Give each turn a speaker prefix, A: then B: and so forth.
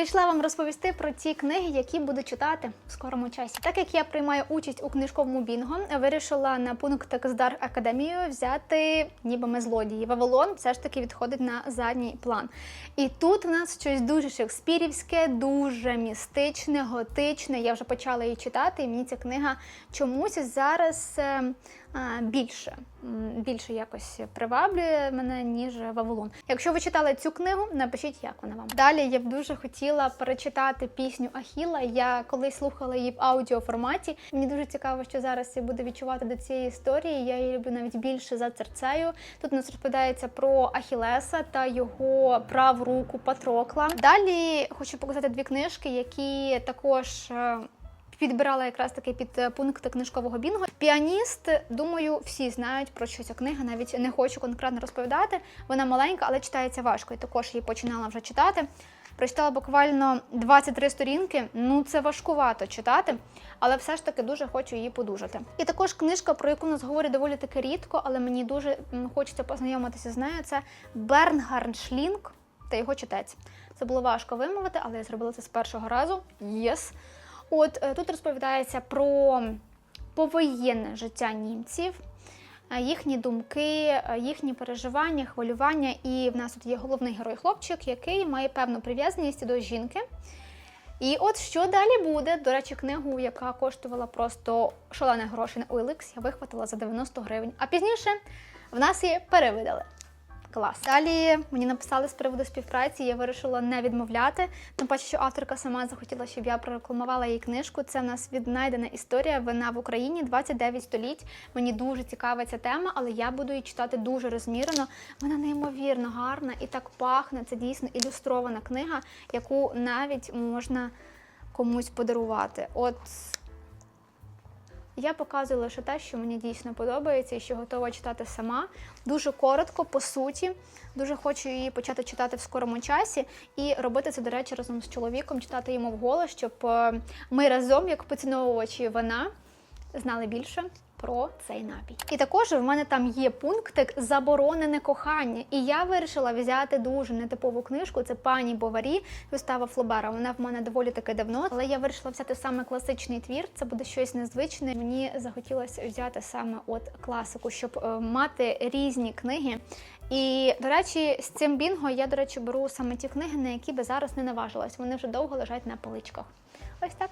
A: Прийшла вам розповісти про ті книги, які буду читати в скорому часі. Так як я приймаю участь у книжковому бінго, вирішила на пункт Каздар Академію взяти ніби ми злодії. Вавилон все ж таки відходить на задній план. І тут у нас щось дуже шекспірівське, дуже містичне, готичне. Я вже почала її читати, і мені ця книга чомусь зараз. е, а, більше, більше якось приваблює мене, ніж Вавилон. Якщо ви читали цю книгу, напишіть, як вона вам. Далі я б дуже хотіла перечитати пісню Ахіла. Я колись слухала її в аудіоформаті. Мені дуже цікаво, що зараз я буду відчувати до цієї історії. Я її люблю навіть більше за церцею. Тут нас розповідається про Ахілеса та його праву руку Патрокла. Далі хочу показати дві книжки, які також. е, Підбирала якраз таки під е, пункт книжкового бінгу. Піаніст, думаю, всі знають про що ця книга. Навіть не хочу конкретно розповідати. Вона маленька, але читається важко. І також її починала вже читати. Прочитала буквально 23 сторінки. Ну це важкувато читати, але все ж таки дуже хочу її подужати. І також книжка, про яку нас говорять доволі таки рідко, але мені дуже хочеться познайомитися з нею. Це Бернгард Шлінг та його читець. Це було важко вимовити, але я зробила це з першого разу. Єс! От е, тут розповідається про повоєнне життя німців, їхні думки, їхні переживання, хвилювання. І в нас тут є головний герой хлопчик, який має певну прив'язаність до жінки. І от що далі буде? До речі, книгу, яка коштувала просто шалені гроші на OLX, я вихватила за 90 гривень. А пізніше в нас її перевидали. Клас. Далі мені написали з приводу співпраці, я вирішила не відмовляти. Тим паче, що авторка сама захотіла, щоб я прорекламувала її книжку. Це в нас віднайдена історія. Вона в Україні 29 століть. Мені дуже цікава ця тема, але я буду її читати дуже розмірено. Вона неймовірно гарна і так пахне. Це дійсно ілюстрована книга, яку навіть можна комусь подарувати. От я показую лише те, що мені дійсно подобається і що готова читати сама. Дуже коротко, по суті. Дуже хочу її почати читати в скорому часі і робити це, до речі, разом з чоловіком, читати йому вголос, щоб е, ми разом, як поціновувачі вина, знали більше про цей напій. І також в мене там є пунктик заборонене кохання. І я вирішила взяти дуже нетипову книжку. Це пані Боварі, вистава Флобера. Вона в мене доволі таки давно, але я вирішила взяти саме класичний твір. Це буде щось незвичне. Мені захотілося взяти саме от класику, щоб е, мати різні книги. І, до речі, з цим бінго я, до речі, беру саме ті книги, на які би зараз не наважилась. Вони вже довго лежать на поличках. Ось так.